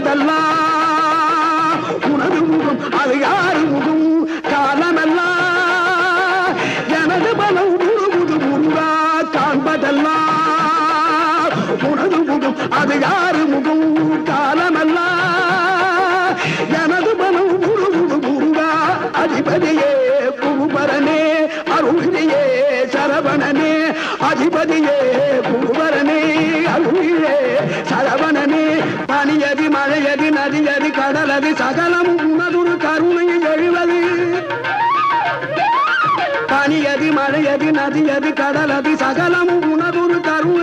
காண்பதெல்லாம் உனது முகம் அது யாரு முகம்? காலமெல்லாம் எனது பலம் முழுமுது முருகா காண்பதெல்லாம் உனது முகம் அது யாரு முகம்? காலமெல்லாம் எனது பலம் முழுமுது முருகா அதிபதியே குருபரனே அருளியே சரவணனே அதிபதியே குருபரனே அருளியே சரவணனே. பனியதி மழையதி நதியதி கடலதி சகலம். உனதுரு கருணை எழுவது. பனியதி மழையதி நதியதி கடலதி சகலம். உனதுரு கருணை